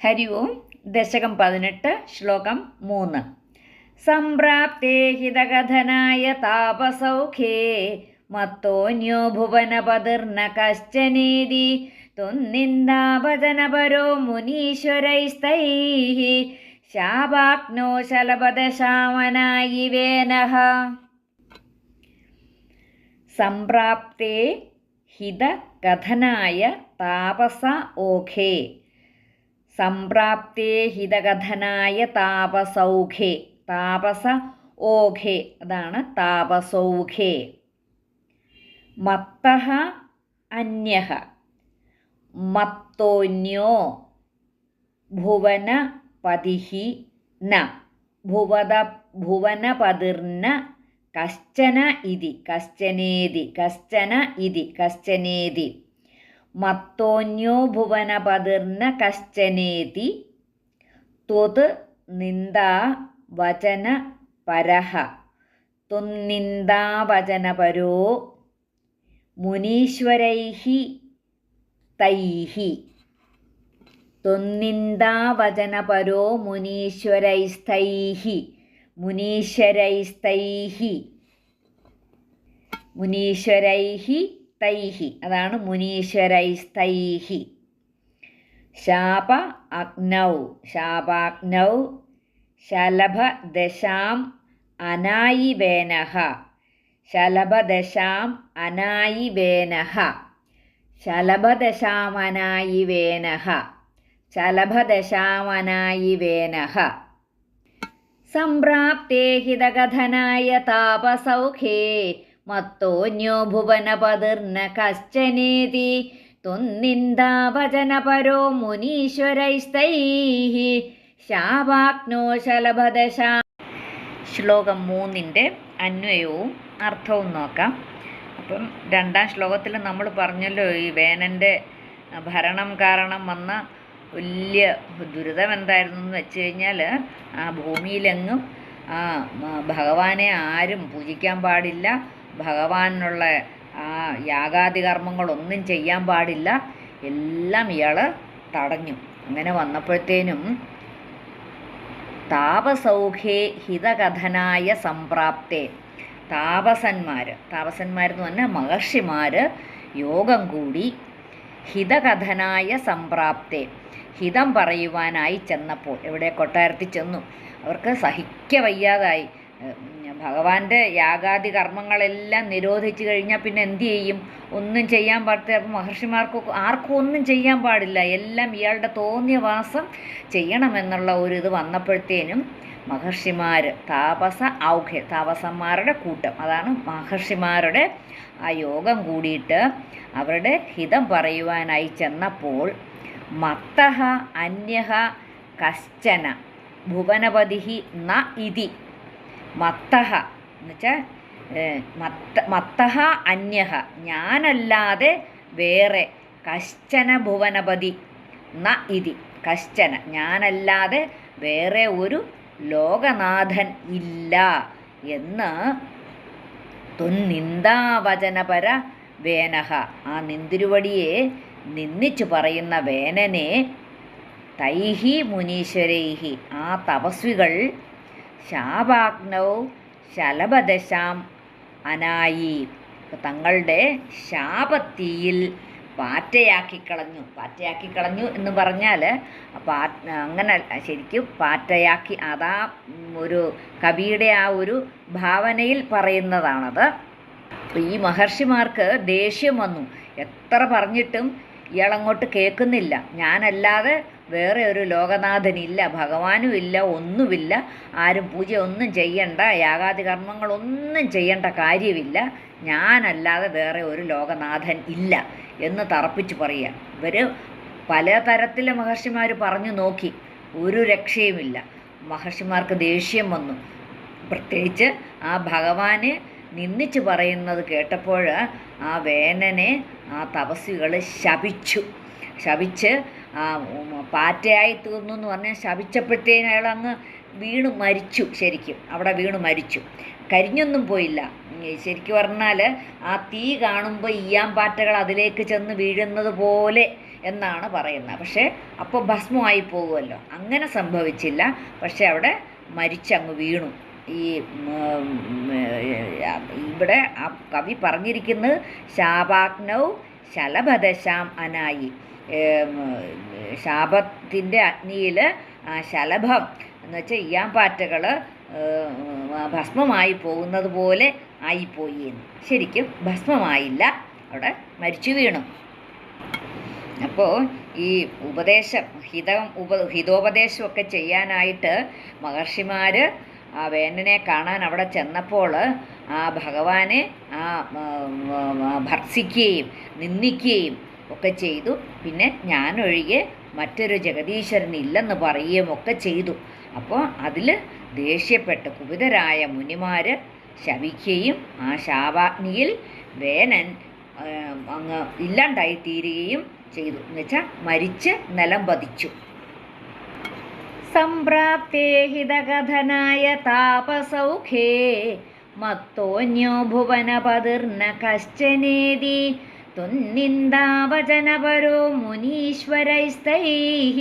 ഹരി ഓം ദശകം പതിനെട്ട് ശ്ലോകം മൂന്ന്. സംപ്രാപ്തേ ഹിതകഥനായ താപസൗഖ്യേ മത്തോന്യോ ഭുവനപതിർന കശ്ചനേതി തൊന്നിന്ദാഭജനപരോ മുനീശ്വരൈസ്തൈ ശാപാഗ്നോ ശലഭദശാമനായി വേനഃ സംപ്രാപ്തേ ഹിതകഥനായ താപസ ഓഖേ സംപ്രാപ്തേ ഹിതകഥനായ താപസൗഖേ. താപസ ഓഘേ അതാണ് താപസൗഖേ. മത്ത അന്യ മത്തോന്യോ ഭുവനപതിഃ ന. ഭുവത ഭുവനപതിർന കശ്ചന ഇതി. കശ്ചനേതി. കശ്ചന ഇതി. കശ്ചനേതി. മത്തോന്യോ ഭുവനപതിർന കശ്ചനേതി ത്വത് നിന്ദാ വചന പരഹ. ത്വന്നിന്ദാവചനപരോ മുനീശ്വരൈഹി തൈഹി. ത്വന്നിന്ദാവചനപരോ മുനീശ്വരൈസ്തൈഹി. മുനീശ്വരൈസ്തൈഹി. മുനീശ്വരൈः തൈः അതാണ് മുനീശ്വരൈസ്തൈഹി ശാപ അഗ്നൗ. ശാപാഗ്നൗ ശലഭദശാം അനായിവേനഃ ശലഭദശാം അനായിവേനഃ ശലഭദശാമനായിവേനഃ ശലഭദശാമനായിവേനഃ സംപ്രാപ്തേ ഹിതകഥനായ താപസൗഖേ മത്തോന്യോ ഭുവനപതിർന കശ്ചനേതി ത്വന്നിന്ദാഭജനപരോ മുനീശ്വരൈസ്തൈः ശാവാഗ്നോ ശലഭദശാ ശ്ലോകം മൂന്നിന്റെ അന്വയവും അർത്ഥവും നോക്കാം. അപ്പം രണ്ടാം ശ്ലോകത്തിൽ നമ്മൾ പറഞ്ഞല്ലോ ഈ വേനന്റെ ഭരണം കാരണം വന്ന വലിയ ദുരിതം എന്തായിരുന്നു എന്ന് വെച്ച് കഴിഞ്ഞാൽ ആ ഭൂമിയിലെങ്ങും ആ ഭഗവാനെ ആരും പൂജിക്കാൻ പാടില്ല. ഭഗവാനുള്ള ആ യാഗാദി കർമ്മങ്ങളൊന്നും ചെയ്യാൻ പാടില്ല. എല്ലാം ഇയാൾ തടഞ്ഞു. അങ്ങനെ വന്നപ്പോഴത്തേനും താപസൗഖ്യേ ഹിതകഥനായ സംപ്രാപ്തേ. താപസന്മാർ താപസന്മാരെന്ന് പറഞ്ഞാൽ മഹർഷിമാർ യോഗം കൂടി ഹിതകഥനായ സംപ്രാപ്തേ. ഹിതം പറയുവാനായി ചെന്നപ്പോൾ എവിടെ കൊട്ടാരത്തിൽ ചെന്നു. അവർക്ക് സഹിക്ക വയ്യാതായി. ഭഗവാന്റെ യാഗാദി കർമ്മങ്ങളെല്ലാം നിരോധിച്ചു കഴിഞ്ഞാൽ പിന്നെ എന്ത് ചെയ്യും? ഒന്നും ചെയ്യാൻ പാടില്ല. അപ്പം മഹർഷിമാർക്ക് ആർക്കും ഒന്നും ചെയ്യാൻ പാടില്ല. എല്ലാം ഇയാളുടെ തോന്നിയ വാസം ചെയ്യണമെന്നുള്ള ഒരു ഇത് വന്നപ്പോഴത്തേനും മഹർഷിമാർ താപസ ഔഖ്യ താപസന്മാരുടെ കൂട്ടം അതാണ് മഹർഷിമാരുടെ ആ യോഗം കൂടിയിട്ട് അവരുടെ ഹിതം പറയുവാനായി ചെന്നപ്പോൾ മത്തഹ അന്യഹ കശ്ചന ഭുവനപതി ന ഇതി മത്തഹ. എന്നുവെച്ചാൽ മത്ത മത്തഹ അന്യഹ. ഞാനല്ലാതെ വേറെ. കശ്ചന ഭുവനപതി. ന ഇതി. കശ്ചന. ഞാനല്ലാതെ വേറെ ഒരു ലോകനാഥൻ ഇല്ല. എന്ന് തൊന്നിന്ദാവചനപര വേനഹ. ആ നിന്തിരുവടിയെ നിന്ദിച്ചു പറയുന്ന വേനനെ തൈഹി മുനീശ്വരൈഹി. ആ തപസ്വികൾ ശാപാഗ്നൗ ശലഭദശാം അനായി. തങ്ങളുടെ ശാപത്തിയിൽ പാറ്റയാക്കി കളഞ്ഞു പാറ്റയാക്കി കളഞ്ഞു എന്ന് പറഞ്ഞാൽ പാ അങ്ങനെ ശരിക്കും പാറ്റയാക്കി അതാ ഒരു കവിയുടെ ആ ഒരു ഭാവനയിൽ പറയുന്നതാണത്. ഈ മഹർഷിമാർക്ക് ദേഷ്യം വന്നു. എത്ര പറഞ്ഞിട്ടും ഇയാളങ്ങോട്ട് കേൾക്കുന്നില്ല. ഞാനല്ലാതെ വേറെ ഒരു ലോകനാഥനില്ല ഭഗവാനും ഇല്ല ഒന്നുമില്ല. ആരും പൂജ ഒന്നും ചെയ്യണ്ട യാഗാദി കർമ്മങ്ങളൊന്നും ചെയ്യേണ്ട കാര്യമില്ല. ഞാനല്ലാതെ വേറെ ഒരു ലോകനാഥൻ ഇല്ല എന്ന് തറപ്പിച്ച് പറയുക. ഇവർ പലതരത്തിലെ മഹർഷിമാർ പറഞ്ഞു നോക്കി. ഒരു രക്ഷയുമില്ല. മഹർഷിമാർക്ക് ദേഷ്യം വന്നു. പ്രത്യേകിച്ച് ആ ഭഗവാന് നിന്ദിച്ച് പറയുന്നത് കേട്ടപ്പോൾ ആ വേനനെ ആ തപസ്വികൾ ശപിച്ചു. ശപിച്ച് പാറ്റയായി തീർന്നു എന്ന് പറഞ്ഞാൽ ശപിച്ചപ്പോഴത്തേനും അയാൾ അങ്ങ് വീണ് മരിച്ചു ശരിക്കും അവിടെ വീണ് മരിച്ചു കരിഞ്ഞൊന്നും പോയില്ല ശരിക്കും പറഞ്ഞാൽ ആ തീ കാണുമ്പോൾ ഈയാമ്പാറ്റകൾ അതിലേക്ക് ചെന്ന് വീഴുന്നത് പോലെ എന്നാണ് പറയുന്നത് പക്ഷേ അപ്പോൾ ഭസ്മമായി പോകുമല്ലോ അങ്ങനെ സംഭവിച്ചില്ല പക്ഷേ അവിടെ മരിച്ചങ്ങ് വീണു ഈ ഇവിടെ ആ കവി പറഞ്ഞിരിക്കുന്നത് ശാപാഗ്നൗ ശലഭദശാം അനായി. ശാപത്തിന്റെ അഗ്നിയിൽ ആ ശലഭം എന്ന് വെച്ചാൽ ഇയാമ്പാറ്റകൾ ഭസ്മമായി പോകുന്നത് പോലെ ആയിപ്പോയി എന്ന്. ശരിക്കും ഭസ്മമായില്ല. അവിടെ മരിച്ചു വീണു. അപ്പോൾ ഈ ഉപദേശം ഹിതം ഉപ ഹിതോപദേശമൊക്കെ ചെയ്യാനായിട്ട് മഹർഷിമാർ ആ വേനനെ കാണാൻ അവിടെ ചെന്നപ്പോൾ ആ ഭഗവാനെ ആ ഭർസിക്കുകയും നിന്ദിക്കുകയും ഒക്കെ ചെയ്തു. പിന്നെ ഞാനൊഴികെ മറ്റൊരു ജഗദീശ്വരൻ ഇല്ലെന്ന് പറയുകയും ഒക്കെ ചെയ്തു. അപ്പോൾ അതിൽ ദേഷ്യപ്പെട്ട് കുപിതരായ മുനിമാർ ശപിക്കുകയും ആ ശാവാഗ്നിയിൽ വേനൻ അങ്ങ് ഇല്ലാണ്ടായി തീരുകയും ചെയ്തു. എന്നുവെച്ചാൽ മരിച്ച് നിലം പതിച്ചു. സംപ്രാപ്തേ ഹിതകഥനായ താപസൗഖേ മത്തോന്യോ ഭുവനപതിർന കശ്ചനേതി തുന്നിന്ദാവചനപരോ മുനീശ്വരൈസ്തൈः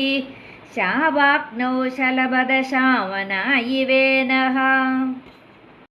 ശലഭദശാമനായി വേനഃ